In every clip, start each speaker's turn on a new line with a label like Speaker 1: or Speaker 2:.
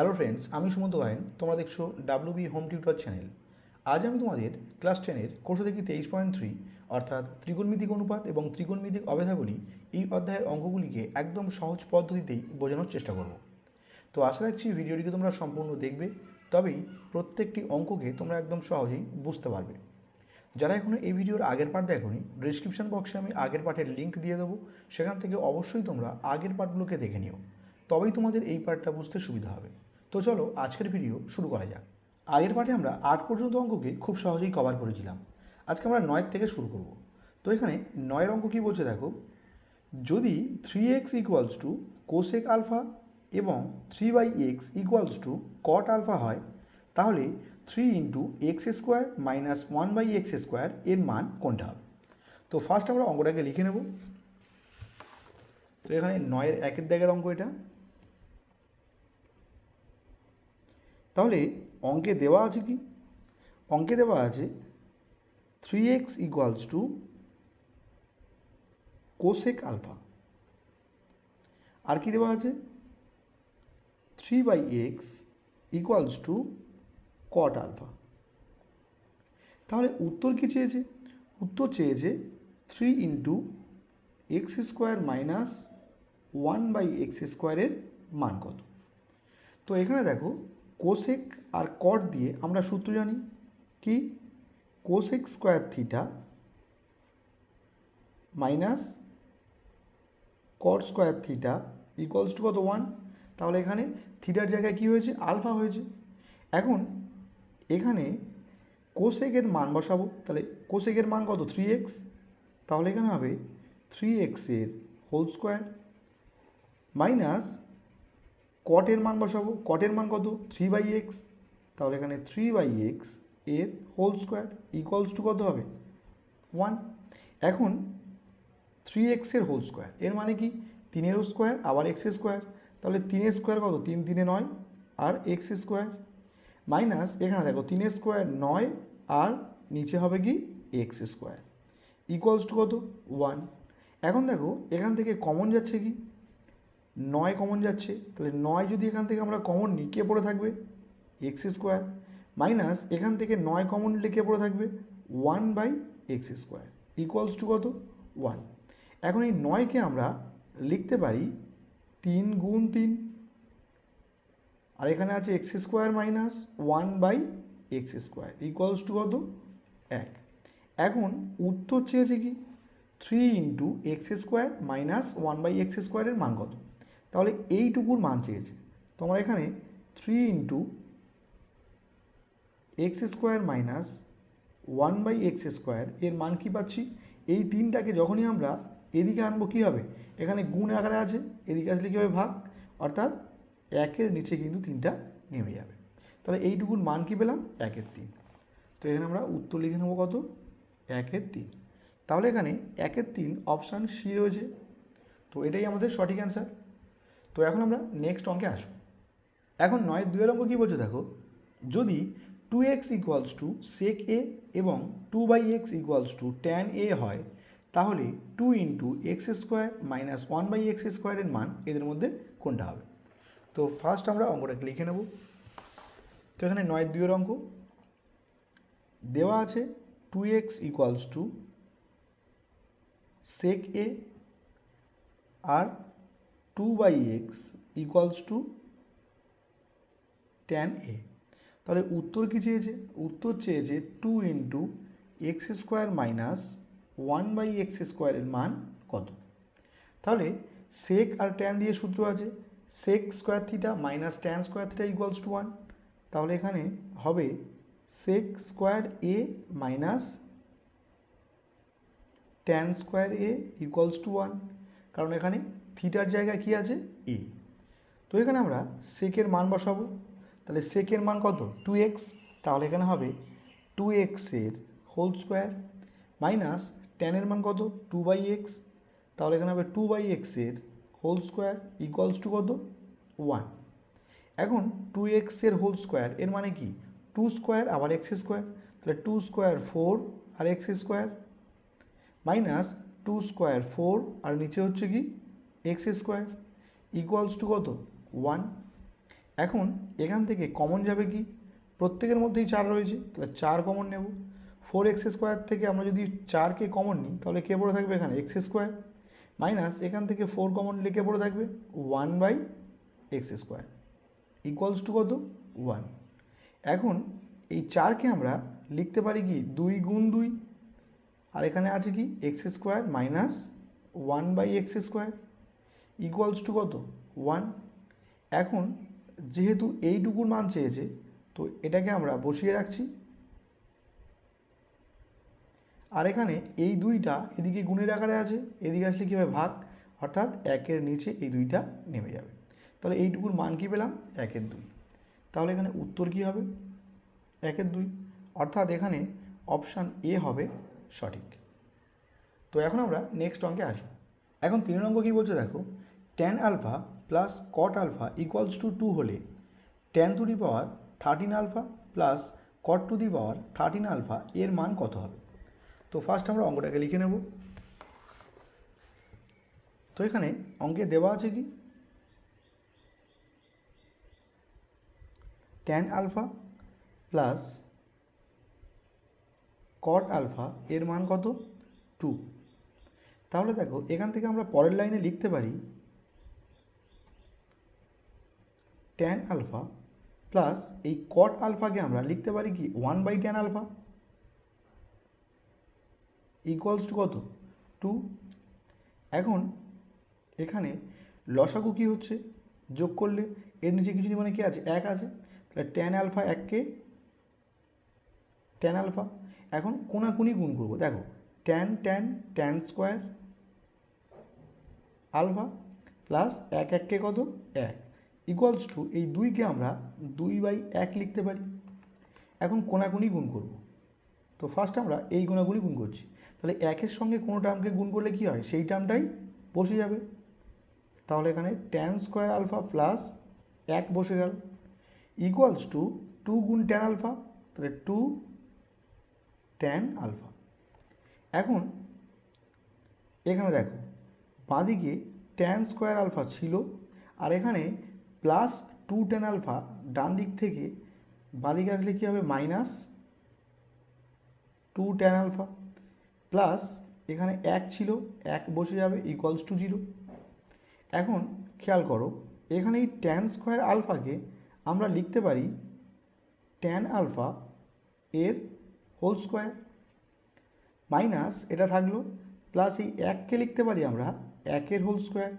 Speaker 1: Hello friends আমি সুমন্ত গায়েন তোমরা দেখছ W B home tutor channel আজ আমি তোমাদের ক্লাস টেনের কোর্স দেখি তেইশ পয়েন্ট থ্রি অর্থাৎ ত্রিকোণমিতিক অনুপাত এবং ত্রিকোণমিতিক অভেদাবলী এই অধ্যায়ের অঙ্কগুলিকে একদম সহজ পদ্ধতিতেই বোঝানোর চেষ্টা করব। তো আশা রাখছি ভিডিওটিকে তোমরা সম্পূর্ণ দেখবে, তবেই প্রত্যেকটি অঙ্ককে তোমরা একদম সহজেই বুঝতে পারবে। যারা এখনও এই ভিডিওর আগের পার্ট দেখোনি ডিসক্রিপশন বক্সে আমি আগের পার্টের লিঙ্ক দিয়ে দেবো। সেখান থেকে অবশ্যই তোমরা আগের পার্টগুলোকে দেখে নিও। তবেই তোমাদের এই পার্টটা বুঝতে সুবিধা হবে। তো চলো আজকের ভিডিও শুরু করা যাক। আগের পার্টে আমরা আট পর্যন্ত অঙ্ককে খুব সহজেই কভার করেছিলাম। আজকে আমরা নয়ের থেকে শুরু করব। তো এখানে নয়ের অঙ্ক কী বলছে দেখো? যদি three x equals to cosec alpha এবং three by x equals to cot alpha হয়, তাহলে three into x square minus one by x square এর মান কোনটা হবে? তো ফার্স্ট আমরা অঙ্কটাকে লিখে নেব। তো এখানে নয়ের একের দাগের অঙ্ক এটা। তাহলে অঙ্কে দেওয়া আছে কি? অঙ্কে দেওয়া আছে three x equals to cosec alpha আর কি দেওয়া আছে? Three by x equals to cot alpha তাহলে উত্তর কি চেয়েছে? উত্তর চেয়েছে three into x square minus one by x স্কোয়ারের মান কত? তো এখানে দেখো কোসেক আর কট দিয়ে আমরা সূত্র জানি কি? Cosec square theta minus cot square theta equals to কত? ওয়ান তাহলে এখানে থিটার জায়গায় কী হয়েছে? আলফা হয়েছে। এখন এখানে কোসেকের মান বসাবো। তাহলে কোসেকের মান কত? থ্রি এক্স তাহলে এখানে হবে থ্রি এক্সের হোল স্কোয়ার মাইনাস কটের মান বসাবো। কটের মান কত? থ্রি বাই এক্স তাহলে এখানে থ্রি বাই এক্সের হোল স্কোয়ার ইকুয়ালস টু কত হবে? ওয়ান এখন থ্রি এক্সের হোল স্কোয়ার এর মানে কি? তিনেরও স্কোয়ার আবার এক্স স্কোয়ার তাহলে তিনের স্কোয়ার কত? তিন, তিনে নয়। আর এক্স স্কোয়ার মাইনাস এখানে দেখো, তিনের স্কোয়ার নয়, আর নিচে হবে কি? এক্স স্কোয়ার ইকুয়ালস টু কত? ওয়ান এখন দেখো, এখান থেকে কমন যাচ্ছে কি? নয় কমন যাচ্ছে, তাহলে নয় যদি এখান থেকে আমরা কমন নিই কে পড়ে থাকবে এক্স স্কোয়ার মাইনাস এখান থেকে নয় কমন কে পড়ে থাকবে one by x square equals to কত? ওয়ান এখন এই নয়কে আমরা লিখতে পারি তিন গুণ তিন, আর এখানে আছে x square minus one by x square equals to কত? এক. এখন উত্তর চেয়েছে কি? Three into x square minus one by x স্কোয়ারের মান কত? তাহলে এইটুকুর মান চেয়েছে। তোমরা এখানে three into x square minus one by x square এর মান কী পাচ্ছি? এই তিনটাকে যখনই আমরা এদিকে আনব কী হবে? এখানে গুণ আকারে আছে, এদিকে আসলে কী হবে ভাগ? অর্থাৎ একের নিচে কিন্তু তিনটা নেমে যাবে। তাহলে এইটুকুর মান কী পেলাম? একের তিন। তো এখানে আমরা উত্তর লিখে নেব কত? একের তিন। তাহলে এখানে একের তিন অপশান সি রয়েছে। তো এটাই আমাদের সঠিক অ্যান্সার তো এখন আমরা নেক্সট অঙ্কে আসব। এখন নয় দুয়ের অঙ্ক কী বলছে দেখো? যদি two x equals two sec A এবং two by x equals two tan A হয়, তাহলে two into x square minus one by x স্কোয়ারের মান এদের মধ্যে কোনটা হবে? তো ফার্স্ট আমরা অঙ্কটাকে লিখে নেব। তো এখানে নয় দুয়ের অঙ্ক। দেওয়া আছে two x equals two sec A R two by x equals two tan A তাহলে উত্তর কী চেয়েছে? উত্তর চেয়েছে two into x square minus one by x স্কোয়ারের মান কত? তাহলে সেক আর ট্যান দিয়ে সূত্র আছে। Sec square theta minus tan square theta equals to one তাহলে এখানে হবে sec square A minus tan square A equals to one কারণ এখানে থিটার জায়গায় কী আছে? এ তো এখানে আমরা সেকের মান বসাবো। তাহলে সেকের মান কত? টু এক্স তাহলে এখানে হবে টু এক্সের হোল স্কোয়ার মাইনাস টেনের মান কত? টু বাই এক্স তাহলে এখানে হবে টু বাই এক্সের হোল স্কোয়ার ইকুয়ালস টু কত? ওয়ান এখন টু এক্সের হোল স্কোয়ার এর মানে কি? টু স্কোয়ার আবার এক্স স্কোয়ার তাহলে টু স্কোয়ার ফোর আর x square minus two square four আর নিচে হচ্ছে কি? এক্স স্কোয়ার ইকুয়ালস টু কত? ওয়ান। এখন এখান থেকে কমন যাবে কি? প্রত্যেকের মধ্যেই চার রয়েছে, তাহলে চার কমন নেব। ফোর এক্স স্কোয়ার থেকে আমরা যদি চারকে কমন নিই, তাহলে কে পড়ে থাকবে এখানে? X square. মাইনাস এখান থেকে ফোর কমন নিলে কে পড়ে থাকবে? One by x square. Equals to কত? ওয়ান। এখন এই চারকে আমরা লিখতে পারি কি? দুই গুণ দুই। আর এখানে আছে কি? X square minus one by x square. Equals to কত? ওয়ান এখন যেহেতু এইটুকুর মান চেয়েছে, তো এটাকে আমরা বসিয়ে রাখছি। আর এখানে এই দুইটা এদিকে গুণের আকারে আছে, এদিকে আসলে কী হবে? ভাগ। অর্থাৎ একের নিচে এই দুইটা নেমে যাবে। তাহলে এইটুকুর মান কী পেলাম? একের দুই। তাহলে এখানে উত্তর কী হবে? একের দুই। অর্থাৎ এখানে অপশান এ হবে সঠিক। তো এখন আমরা নেক্সট অঙ্কে আসব। এখন তিন অঙ্ক কী বলছে দেখো? Tan alpha plus cot alpha equals to two হলে tan to the power thirteen alpha plus cot to the power thirteen alpha এর মান কত হবে? তো ফার্স্ট আমরা অঙ্কটাকে লিখে নেব। তো এখানে অঙ্কে দেওয়া আছে কি? Tan alpha plus cot alpha এর মান কত? টু তাহলে দেখো, এখান থেকে আমরা পরের লাইনে লিখতে পারি ট্যান আলফা প্লাস এই কট আলফাকে আমরা লিখতে পারি কি one by tan alpha equals to কত? টু এখন এখানে লসাগু কী হচ্ছে? যোগ করলে এর নিচে কিছু মানে কি আছে? এক আছে। তাহলে ট্যান আলফা এককে ট্যান আলফা এখন কোনাকুনি গুণ করব। দেখো tan tan tan square alpha plus এক এককে কত? এক। ইকুয়ালস টু এই দুইকে আমরা দুই বাই এক লিখতে পারি। এখন কোনাকুনি গুণ করব। তো ফার্স্ট আমরা এই গুণাগুলি গুণ করছি। তাহলে একের সঙ্গে কোনো টার্মকে গুণ করলে কি হয়? সেই টার্মটাই বসে যাবে। তাহলে এখানে ট্যান স্কোয়ার আলফা প্লাস এক বসে গেল। ইকুয়ালস টু টু গুণ ট্যান আলফা তাহলে টু ট্যান আলফা এখন এখানে দেখো, বাঁদিকে ট্যান স্কোয়ার আলফা ছিল, আর এখানে প্লাস টু ট্যান আলফা ডান দিক থেকে বাঁদিকে আসলে কী হবে? Minus two tan alpha plus এখানে এক ছিল, এক বসে যাবে ইকুয়ালস টু জিরো এখন খেয়াল করো, এখানে এই ট্যান স্কোয়ার আলফাকে আমরা লিখতে পারি ট্যান আলফা এর হোল স্কোয়ার মাইনাস এটা থাকল প্লাস এই এককে লিখতে পারি আমরা একের whole square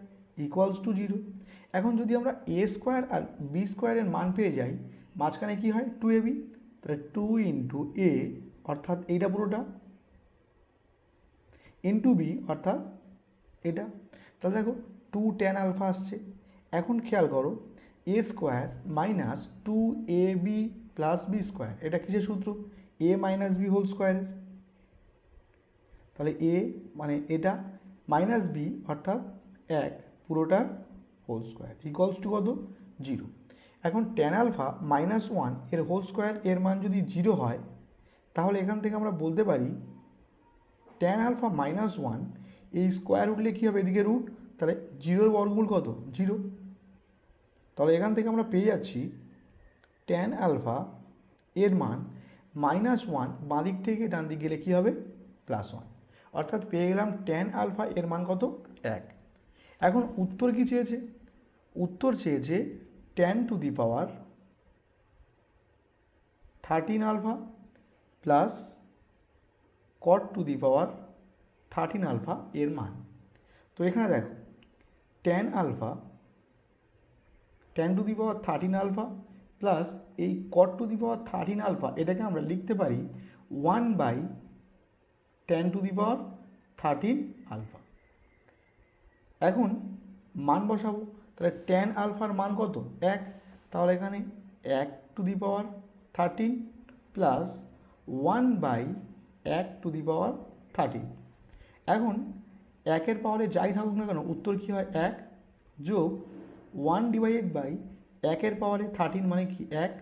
Speaker 1: equals to zero এখন যদি আমরা এ স্কোয়ার আর বি স্কোয়ারের মান পেয়ে যাই, মাঝখানে কি হয়? টু এ বি তাহলে টু ইন্টু এ অর্থাৎ এইটা পুরোটা। ইন্টু বি অর্থাৎ এটা। তাহলে দেখো টু টেন আলফা আসছে। এখন খেয়াল করো A square minus two A B plus B square এটা কিসের সূত্র? এ মাইনাস বি হোল স্কোয়ারের তাহলে এ মানে এটা মাইনাস বি অর্থাৎ এক, পুরোটার হোল স্কোয়ার ইকুয়ালস টু কত? জিরো এখন টেন আলফা মাইনাস ওয়ানের হোল স্কোয়ার এর মান যদি জিরো হয়, তাহলে এখান থেকে আমরা বলতে পারি টেন আলফা মাইনাস ওয়ান এই স্কোয়ার উঠলে কী হবে এদিকে রুট তাহলে জিরোর বর্গমূল কত? জিরো তাহলে এখান থেকে আমরা পেয়ে যাচ্ছি টেন আলফা এর মান মাইনাস ওয়ান বাঁ দিক থেকে ডান দিক গেলে কী হবে? প্লাস ওয়ান অর্থাৎ পেয়ে গেলাম টেন আলফা এর মান কত? এক। এখন উত্তর কী চেয়েছে? উত্তর চেয়েছে tan to the power thirteen alpha plus cot to the power thirteen alpha এর মান। তো এখানে দেখো tan alpha tan to the power thirteen alpha plus এই cot to the power thirteen alpha এটাকে আমরা লিখতে পারি one by tan to the power thirteen alpha এখন মান বসাবো। তাহলে ট্যান আলফার মান কত? এক। তাহলে এখানে এক to the power thirteen plus one by এক টু দি পাওয়ার থার্টিন এখন একের পাওয়ারে যাই থাকুক না কেন, উত্তর কী হয়? এক যোগ ওয়ান ডিভাইডেড বাই একের পাওয়ারে থার্টিন মানে কি? এক।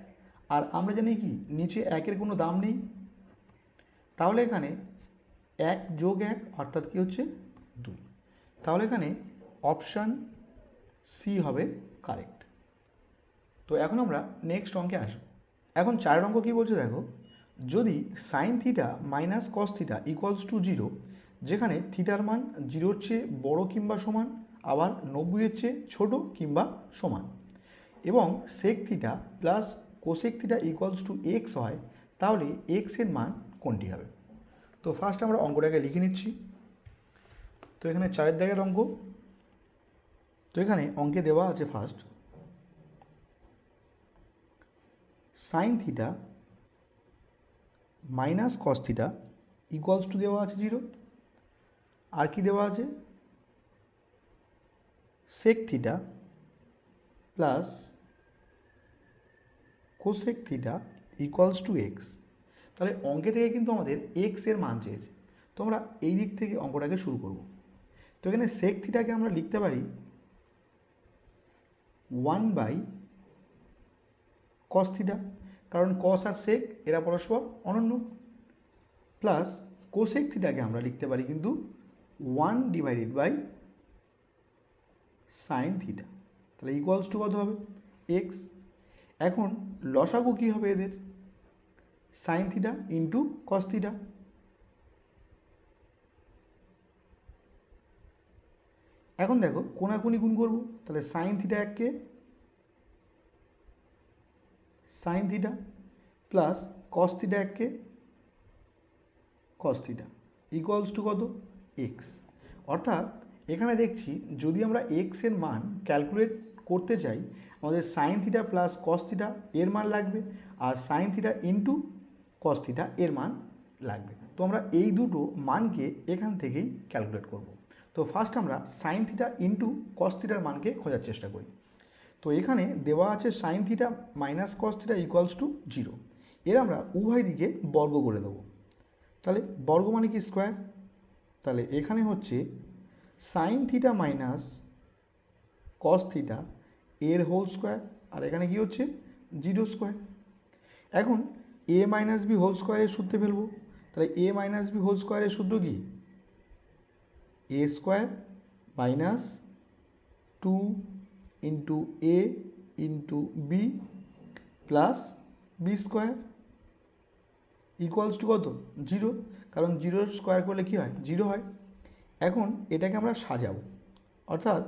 Speaker 1: আর আমরা জানি কি, নিচে একের কোনো দাম নেই। তাহলে এখানে এক যোগ এক অর্থাৎ কী হচ্ছে? দুই। তাহলে এখানে অপশান সি হবে কারেক্ট তো এখন আমরা নেক্সট অঙ্কে আসব। এখন চারের অঙ্ক কী বলছে দেখো? যদি sin theta minus cos theta equals to zero যেখানে থিটার মান জিরোর চেয়ে বড় কিংবা সমান, আবার নব্বইয়ের চেয়ে ছোট কিংবা সমান। এবং sec theta plus cosec theta equals to x হয়, তাহলে এক্সের মান কোনটি হবে? তো ফার্স্ট আমরা অঙ্কটাকে লিখে নিচ্ছি। তো এখানে চারের দাগের অঙ্ক। তো এখানে অঙ্কে দেওয়া আছে first sin theta minus cos theta equals to দেওয়া আছে জিরো আর কি দেওয়া আছে? Sec theta plus cosec theta equals to x তাহলে অঙ্কে থেকে কিন্তু আমাদের এক্সের মান চেয়েছে। তো আমরা এই দিক থেকে অঙ্কটাকে শুরু করব। তো এখানে সেক থিটাকে আমরা লিখতে পারি ওয়ান বাই কস থিটা কারণ কস আর সেক এরা পরস্পর অনন্য। প্লাস কোসেক থিটাকে আমরা লিখতে পারি কিন্তু one divided by sin theta তাহলে ইকুয়ালস টু কত হবে? এক্স এখন লসাগু কী হবে এদের? Sin theta into cos theta এখন দেখো কোনাকুনি গুণ করব? তাহলে সাইন থিটা এককে sin theta plus cos theta এককে কস থিটা ইকুয়ালস টু কত? এক্স অর্থাৎ এখানে দেখছি যদি আমরা এক্সের মান ক্যালকুলেট করতে চাই, আমাদের sin theta plus cos theta এর মান লাগবে আর sin theta into cos theta এর মান লাগবে। তো আমরা এই দুটো মানকে এখান থেকেই ক্যালকুলেট করব। তো ফার্স্ট আমরা সাইন থিটা ইন্টু কস থিটার মানকে খোঁজার চেষ্টা করি। তো এখানে দেওয়া আছে sin theta minus cos theta equals to zero এর আমরা উভয় দিকে বর্গ করে দেবো। তাহলে বর্গ মানে কি স্কোয়ার তাহলে এখানে হচ্ছে sin theta minus cos theta এর হোল স্কোয়ার আর এখানে কি হচ্ছে? জিরো স্কোয়ার এখন এ মাইনাস বি হোল স্কোয়ারের সূত্রে ফেলব। তাহলে এ মাইনাস বি হোল স্কোয়ারের সূত্র কি? A square minus two into A into B plus B square equals to কত? জিরো কারণ জিরো স্কোয়ার করলে কী হয়? জিরো হয়। এখন এটাকে আমরা সাজাবো। অর্থাৎ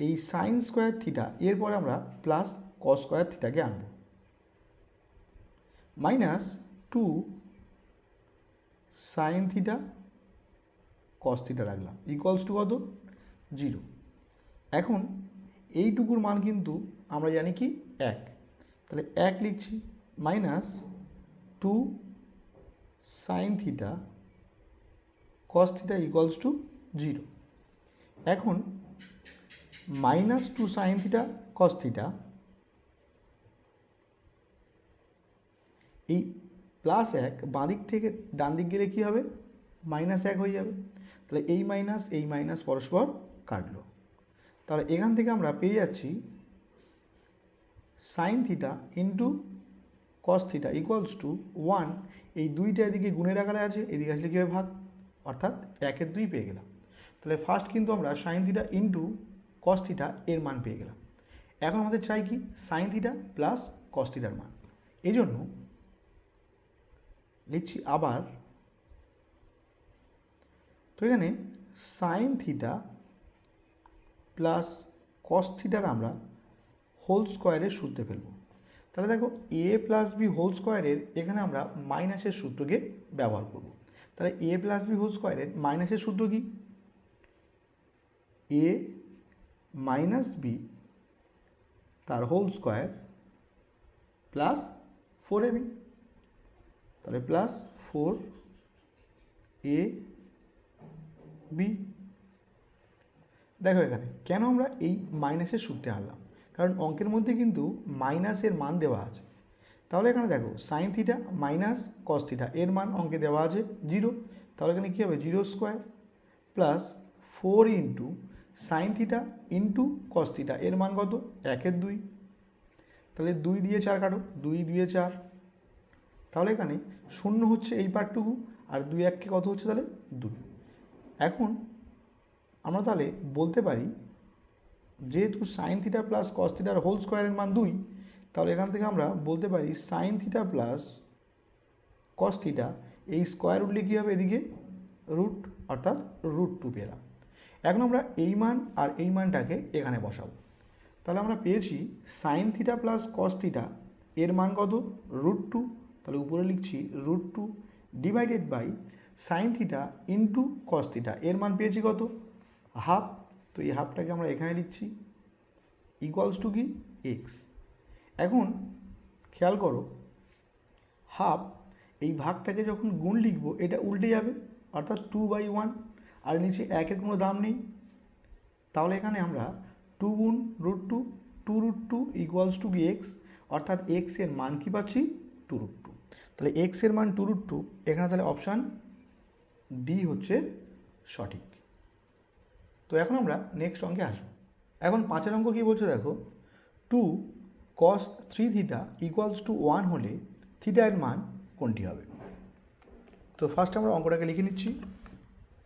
Speaker 1: এই সাইন স্কোয়ার থিটা এরপরে আমরা প্লাস কস স্কোয়ার থিটাকে আনব। Minus two sin theta cos theta রাখলাম। ইকুয়ালস টু কত? জিরো এখন এইটুকুর মান কিন্তু আমরা জানি কি? এক। তাহলে এক লিখছি minus two sin theta cos theta equals to zero এখন minus two sin theta cos theta এই প্লাস এক বাঁদিক থেকে ডান দিক গেলে কী হবে? মাইনাস এক হয়ে যাবে। তাহলে এই মাইনাস এই মাইনাস পরস্পর কাটলো। তাহলে এখান থেকে আমরা পেয়ে যাচ্ছি sin theta into cos theta equals to one এই দুইটা এদিকে গুণের আকারে আছে, এদিকে আসলে কীভাবে ভাগ? অর্থাৎ একের দুই পেয়ে গেলাম। তাহলে ফার্স্ট কিন্তু আমরা sin theta into cos theta এর মান পেয়ে গেলাম। এখন আমাদের চাই কি? সাইন থিটা প্লাস কস থিটার মান। এই জন্য লিখছি আবার তো এখানে সাইন থিটা প্লাস কস থিটার আমরা হোল স্কোয়ারের সূত্রে ফেলব। তাহলে দেখো এ প্লাস বি হোল স্কোয়ারের এখানে আমরা মাইনাসের সূত্রকে ব্যবহার করব। তাহলে এ প্লাস বি হোল স্কোয়ারের মাইনাসের সূত্র কি? এ মাইনাস বি তার whole square plus four A B তাহলে প্লাস ফোর এ বি দেখো এখানে, কেন আমরা এই মাইনাসের সূত্রে আনলাম কারণ অঙ্কের মধ্যে কিন্তু মাইনাসের মান দেওয়া আছে। তাহলে এখানে দেখো sin theta minus cos theta এর মান অঙ্কে দেওয়া আছে জিরো তাহলে এখানে কী হবে? Zero square plus four into sin theta into cos theta এর মান কত? একের দুই। তাহলে দুই দিয়ে চার কাটো, দুই দিয়ে চার। তাহলে এখানে শূন্য হচ্ছে এই পার্টটুকু আর দুই এককে কত হচ্ছে তাহলে? দুই। এখন আমরা তাহলে বলতে পারি, যেহেতু সাইন থিটা প্লাস কস থিটার হোল স্কোয়ারের মান দুই, তাহলে এখান থেকে আমরা বলতে পারি sin theta plus cos theta এই স্কোয়ার উঠলে কী হবে এদিকে রুট অর্থাৎ রুট টু পেলাম। এখন আমরা এই মান আর এই মানটাকে এখানে বসাবো। তাহলে আমরা পেয়েছি sin theta plus cos theta এর মান কত? রুট টু তাহলে উপরে লিখছি root two divided by sin theta into cos theta এর মান পেয়েছি কত? হাফ তো এই হাফটাকে আমরা এখানে লিখছি। ইকুয়ালস টু কি? এক্স এখন খেয়াল করো হাফ এই ভাগটাকে যখন গুণ লিখব, এটা উল্টে যাবে, অর্থাৎ টু বাই ওয়ান আর নিচে একের কোনো দাম নেই। তাহলে এখানে আমরা টু গুণ root two two root two equals to x অর্থাৎ এক্সের মান কী পাচ্ছি? টু রুট টু তাহলে এক্সের মান টু রুট টু এখানে তাহলে অপশান ডি হচ্ছে সঠিক। তো এখন আমরা নেক্সট অঙ্কে আসব। এখন পাঁচের অঙ্ক কী বলছে দেখো? Two cos three theta equals to one হলে থিটা এর মান কোনটি হবে? তো ফার্স্ট আমরা অঙ্কটাকে লিখে নিচ্ছি।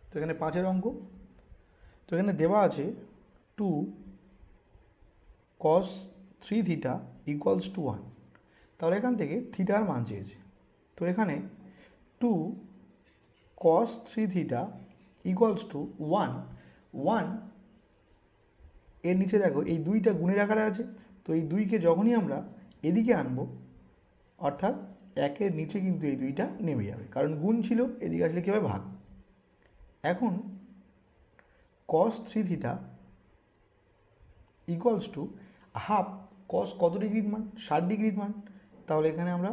Speaker 1: তো এখানে পাঁচের অঙ্ক। তো এখানে দেওয়া আছে two cos three theta equals to one তাহলে এখান থেকে থিটার মান চেয়েছে। তো এখানে two cos three theta equals to one ওয়ানের নিচে দেখো, এই দুইটা গুণের আকারে আছে। তো এই দুইকে যখনই আমরা এদিকে আনব, অর্থাৎ একের নিচে কিন্তু এই দুইটা নেমে যাবে। কারণ গুণ ছিল, এদিকে আসলে কী হবে ভাগ? এখন cos three theta equals to half cos কত ডিগ্রির মান? ষাট ডিগ্রির মান। তাহলে এখানে আমরা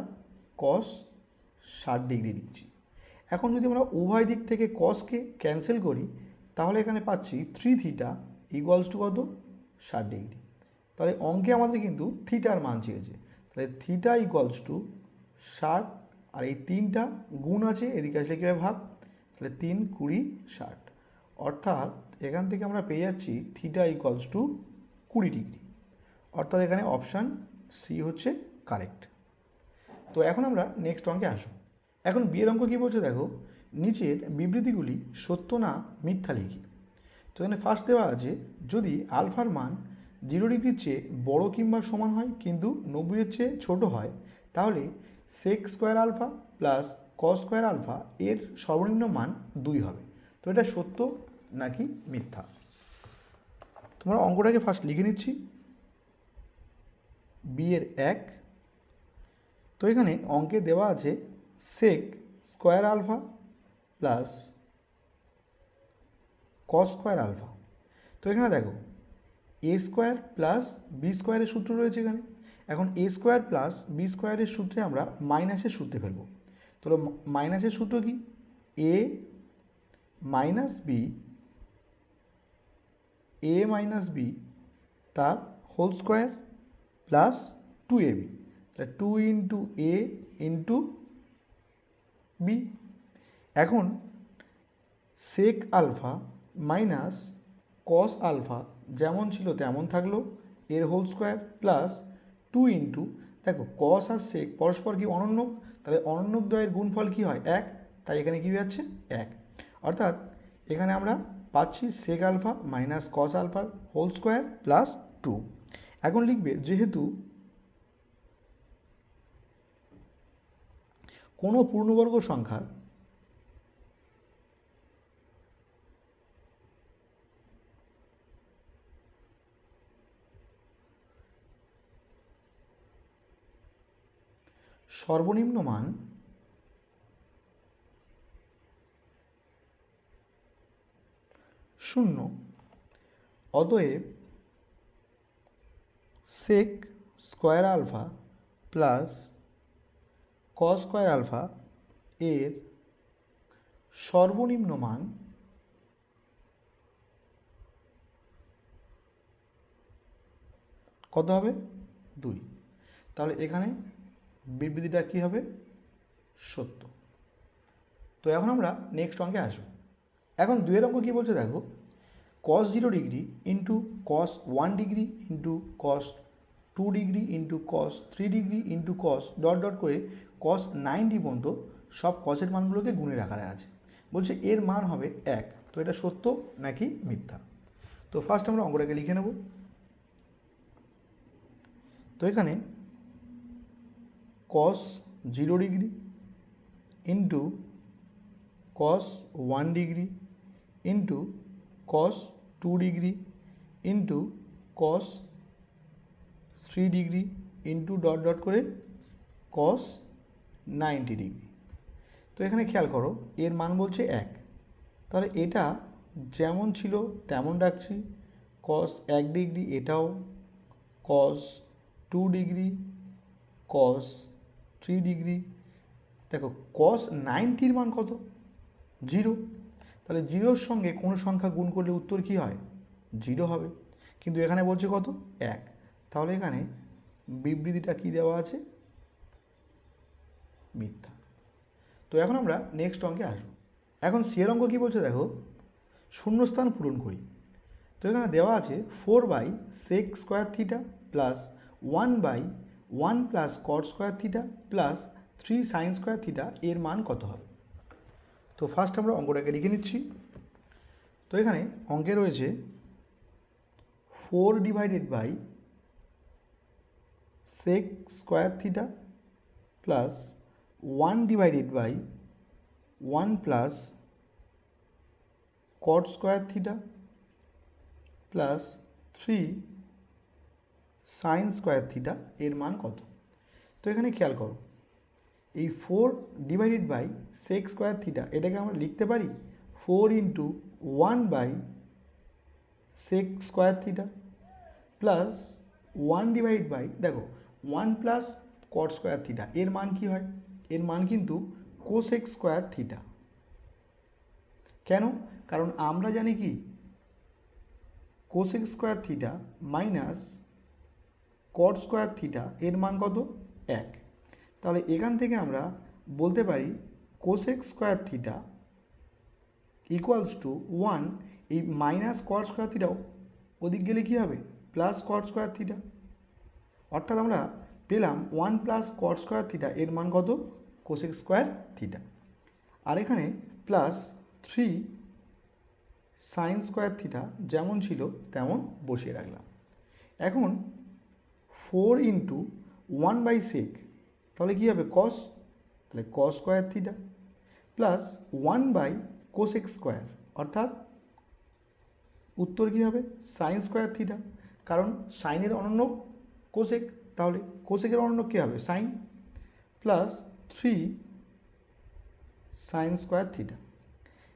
Speaker 1: কস ষাট ডিগ্রি দিচ্ছি। এখন যদি আমরা উভয় দিক থেকে কসকে ক্যান্সেল করি, তাহলে এখানে পাচ্ছি থ্রি থিটা ইকুয়ালস টু কত? ষাট ডিগ্রি তাহলে অঙ্কে আমাদের কিন্তু থিটার মান চেয়েছে। তাহলে থিটা ইকুয়ালস টু ষাট, আর এই তিনটা গুণ আছে, এদিকে আসলে কী হবে ভাগ? তাহলে তিন কুড়ি ষাট। অর্থাৎ এখান থেকে আমরা পেয়ে যাচ্ছি থিটা ইকুয়ালস টু কুড়ি ডিগ্রি অর্থাৎ এখানে অপশান সি হচ্ছে কারেক্ট তো এখন আমরা নেক্সট অঙ্কে আসব। এখন বিয়ের অঙ্ক কী বলছে দেখো? নিচের বিবৃতিগুলি সত্য না মিথ্যা লিখি। তো এখানে ফার্স্ট দেওয়া আছে, যদি আলফার মান জিরো ডিগ্রির চেয়ে বড় কিংবা সমান হয় কিন্তু নব্বইয়ের চেয়ে ছোট হয়, তাহলে sec square alpha plus cos square alpha এর সর্বনিম্ন মান দুই হবে। তো এটা সত্য নাকি মিথ্যা? তোমরা অঙ্কটাকে ফার্স্ট লিখে নিচ্ছি। বিয়ের এক। তো এখানে অঙ্কে দেওয়া আছে sec square alpha plus cos square alpha তো এখানে দেখো এ স্কোয়ার প্লাস বি স্কোয়ারের সূত্র রয়েছে এখানে। এখন এ স্কোয়ার প্লাস বি স্কোয়ারের সূত্রে আমরা মাইনাসের সূত্রে ফেলব। তাহলে মাইনাসের সূত্র কি? A minus B A minus B তার whole square plus two A B তাহলে two into A into B. এখন sec alpha minus cos alpha যেমন ছিল তেমন থাকল, এর whole square plus two into দেখো কস আর সেক পরস্পর কি অনন্য? তাহলে অনন্য দ্বয়ের গুণফল কি হয়? এক। তাই এখানে কী যাচ্ছে? এক। অর্থাৎ এখানে আমরা পাচ্ছি সেক আলফা মাইনাস কস আলফার হোল স্কোয়ার প্লাস টু এখন লিখবে, যেহেতু কোনো পূর্ণবর্গ সংখ্যার সর্বনিম্ন মান শূন্য। অতএব sec square alpha plus cos square alpha এর সর্বনিম্ন মান কত হবে? দুই। তাহলে এখানে বিবৃতিটা কী হবে? সত্য। তো এখন আমরা নেক্সট অঙ্কে আসব। এখন দুয়ের অঙ্ক কী বলছে দেখো? Cos zero degree into cos one degree into cos two degree into cos three degree into cos dot dot করে কস নাইনটি পর্যন্ত সব কসের মানগুলোকে গুণের আকারে আছে। বলছে এর মান হবে এক। তো এটা সত্য নাকি মিথ্যা? তো ফার্স্ট আমরা অঙ্কটাকে লিখে নেব। তো এখানে cos zero degree into cos one degree into cos two degree into cos three degree into dot dot করে কস নাইনটি ডিগ্রি তো এখানে খেয়াল করো, এর মান বলছে এক। তাহলে এটা যেমন ছিল তেমন রাখছি কস এক ডিগ্রি এটাও cos two degree cos three degree দেখো কস নাইনটির মান কত? জিরো তাহলে জিরোর সঙ্গে কোনো সংখ্যা গুণ করলে উত্তর কী হয়? জিরো হবে। কিন্তু এখানে বলছে কত? এক। তাহলে এখানে বিবৃতিটা কী দেওয়া আছে? মিথ্যা। তো এখন আমরা নেক্সট অঙ্কে আসব। এখন সিয়ের অঙ্ক কী বলছে দেখো? শূন্যস্থান পূরণ করি। তো এখানে দেওয়া আছে four by sec square theta plus one by one plus cot square theta plus three sin square theta এর মান কত হবে? তো ফার্স্ট আমরা অঙ্কটাকে লিখে নিচ্ছি। তো এখানে অঙ্কে রয়েছে four divided by sec square theta plus one divided by one plus cot square theta plus three sin square theta এর মান কত? তো এখানে খেয়াল করো, এই four divided by sec square theta এটাকে আমরা লিখতে পারি four into one by sec square theta plus one divide by দেখো one plus cot square theta এর মান কি হয়? এর মান কিন্তু কোসেক স্কোয়ার থিটা কেন? কারণ আমরা জানি কি? Cosec square theta minus cot square theta এর মান কত? এক। তাহলে এখান থেকে আমরা বলতে পারি cosec square theta equals to one এই মাইনাস কট স্কোয়ার থিটাও ওদিক গেলে কী হবে? প্লাস কট স্কোয়ার থিটা অর্থাৎ আমরা পেলাম one plus cot square theta এর মান কত? কোসেক স্কোয়ার থিটা আর এখানে plus three sine square theta যেমন ছিল তেমন বসিয়ে রাখলাম। এখন four into one by sec তাহলে কী হবে? কস তাহলে cos square theta plus one by cosec square অর্থাৎ উত্তর কী হবে? সাইন স্কোয়ার থিটা কারণ সাইনের অনন্য কোসেক তাহলে কোসেকের অনন্য কী হবে? Sine plus three sine square theta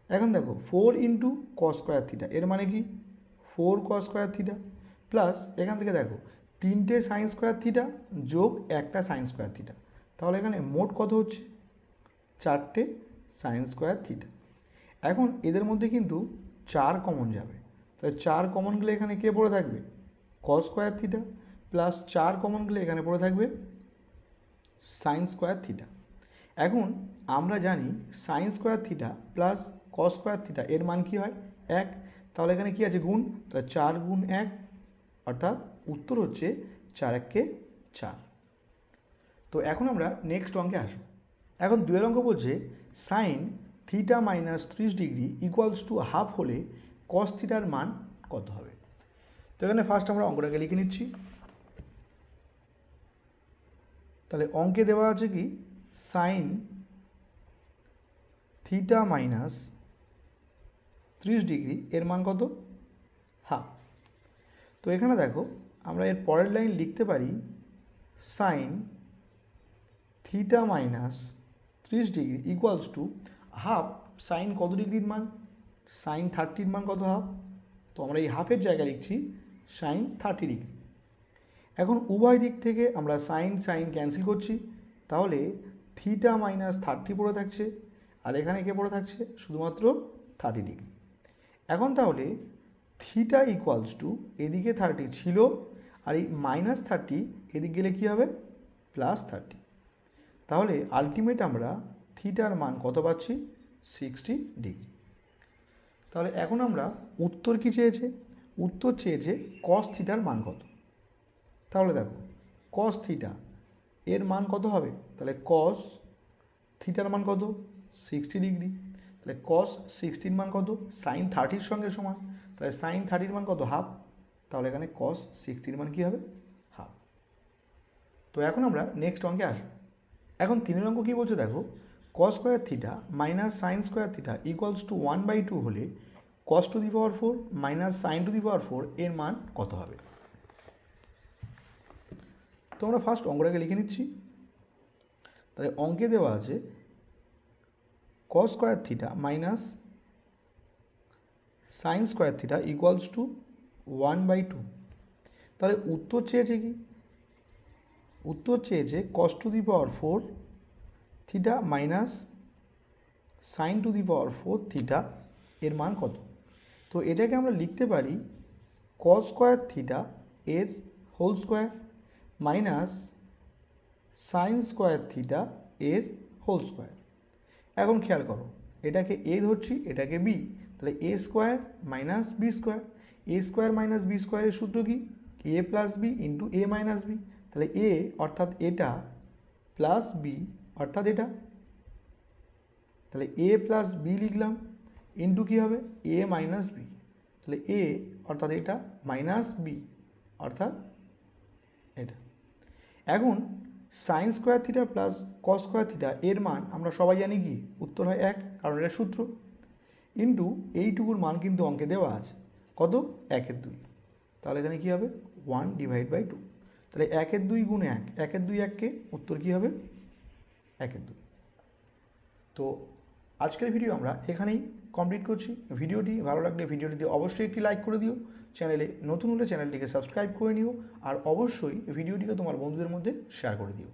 Speaker 1: এখন দেখো four into cos square theta এর মানে কি? Four cos square theta plus এখান থেকে দেখো, তিনটে সাইন স্কোয়ার থিটা যোগ একটা সাইন স্কোয়ার থিটা তাহলে এখানে মোট কত হচ্ছে? চারটে সাইন স্কোয়ার থিটা এখন এদের মধ্যে কিন্তু চার কমন যাবে। তাহলে চার কমন গেলে এখানে কে পড়ে থাকবে? কস স্কোয়ার থিটা প্লাস চার কমন গেলে এখানে পড়ে থাকবে সাইন স্কোয়ার থিটা এখন আমরা জানি sine square theta plus cos square theta এর মান কী হয়? এক। তাহলে এখানে কী আছে গুণ? তাহলে চার গুণ এক, অর্থাৎ উত্তর হচ্ছে চার এককে চার। তো এখন আমরা নেক্সট অঙ্কে আসব। এখন দুয়ের অঙ্ক বলছে সাইন থিটা মাইনাস ত্রিশ ডিগ্রি ইকুয়ালস টু হাফ হলে কস থিটার মান কত হবে? তো এখানে ফার্স্ট আমরা অঙ্কটাকে লিখে নিচ্ছি। তাহলে অঙ্কে দেওয়া আছে কি? সাইন থিটা মাইনাস ত্রিশ ডিগ্রি, এর মান কত? হাফ তো এখানে দেখো, আমরা এর পরের লাইন লিখতে পারি সাইন থিটা মাইনাস ত্রিশ degree equals to half sine কত ডিগ্রির মান? সাইন থার্টির মান কত হাফ তো আমরা এই হাফের জায়গায় লিখছি সাইন থার্টি ডিগ্রি। এখন উভয় দিক থেকে আমরা সাইন সাইন ক্যান্সেল করছি। তাহলে থিটা মাইনাস থার্টি পড়ে থাকছে। আর এখানে কে পড়ে থাকছে? শুধুমাত্র থার্টি ডিগ্রি এখন তাহলে থিটা ইকুয়ালস টু এদিকে থার্টি ছিল, আর এই মাইনাস থার্টি এদিক গেলে কী হবে? প্লাস থার্টি তাহলে আলটিমেট আমরা থিটার মান কত পাচ্ছি? সিক্সটি ডিগ্রি তাহলে এখন আমরা উত্তর কি চেয়েছে? উত্তর চেয়েছে কস থিটার মান কত? তাহলে দেখো কস থিটা এর মান কত হবে? তাহলে কস থিটার মান কত? সিক্সটি ডিগ্রি তাহলে কস সিক্সটির মান কত? সাইন থার্টির সঙ্গে সমান। তাহলে সাইন থার্টির মান কত? হাফ তাহলে এখানে কস সিক্সটির মান কী হবে? হাফ তো এখন আমরা নেক্সট অঙ্কে আসব। এখন তিনের অঙ্ক কী বলছে দেখো? Cos square theta minus sine square theta equals to one by two হলে cos to the power four minus sine to the power four এর মান কত হবে? তো আমরা ফার্স্ট অঙ্কটাকে লিখে নিচ্ছি। তাহলে অঙ্কে দেওয়া আছে cos square theta minus sine square theta equals to one by two তাহলে উত্তর চেয়েছে কি? উত্তর চেয়েছে cos to the power four theta minus sine to the power four theta এর মান কত? তো এটাকে আমরা লিখতে পারি কস স্কোয়ার থিটা এর whole square minus sine square theta এর হোল স্কোয়ার। এখন খেয়াল করো, এটাকে এ ধরছি, এটাকে বি। তাহলে A square minus B square. A square minus B স্কোয়ারের সূত্র কি? A plus B into A minus B. তাহলে এ অর্থাৎ এটা প্লাস বি অর্থাৎ এটা। তাহলে এ প্লাস বি লিখলাম, ইন্টু কী হবে? A minus B. তাহলে এ অর্থাৎ এটা মাইনাস বি অর্থাৎ এটা। এখন sine square theta plus cos square theta এর মান আমরা সবাই জানি কি? উত্তর হয় এক, কারণ এটা সূত্র। ইন্টু এইটুকুর মান কিন্তু অঙ্কে দেওয়া আছে। কত? একের দুই। তাহলে এখানে কী হবে? ওয়ান ডিভাইড বাই টু তাহলে একের দুই গুণ এক। একের দুই এককে উত্তর কী হবে? একের দুই। তো আজকের ভিডিও আমরা এখানেই কমপ্লিট করছি। ভিডিওটি ভালো লাগলে ভিডিওটিতে অবশ্যই একটি লাইক করে দিও। চ্যানেলে নতুন হলে চ্যানেলটিকে সাবস্ক্রাইব করে নিও আর অবশ্যই ভিডিওটিকে তোমার বন্ধুদের মধ্যে শেয়ার করে দিও।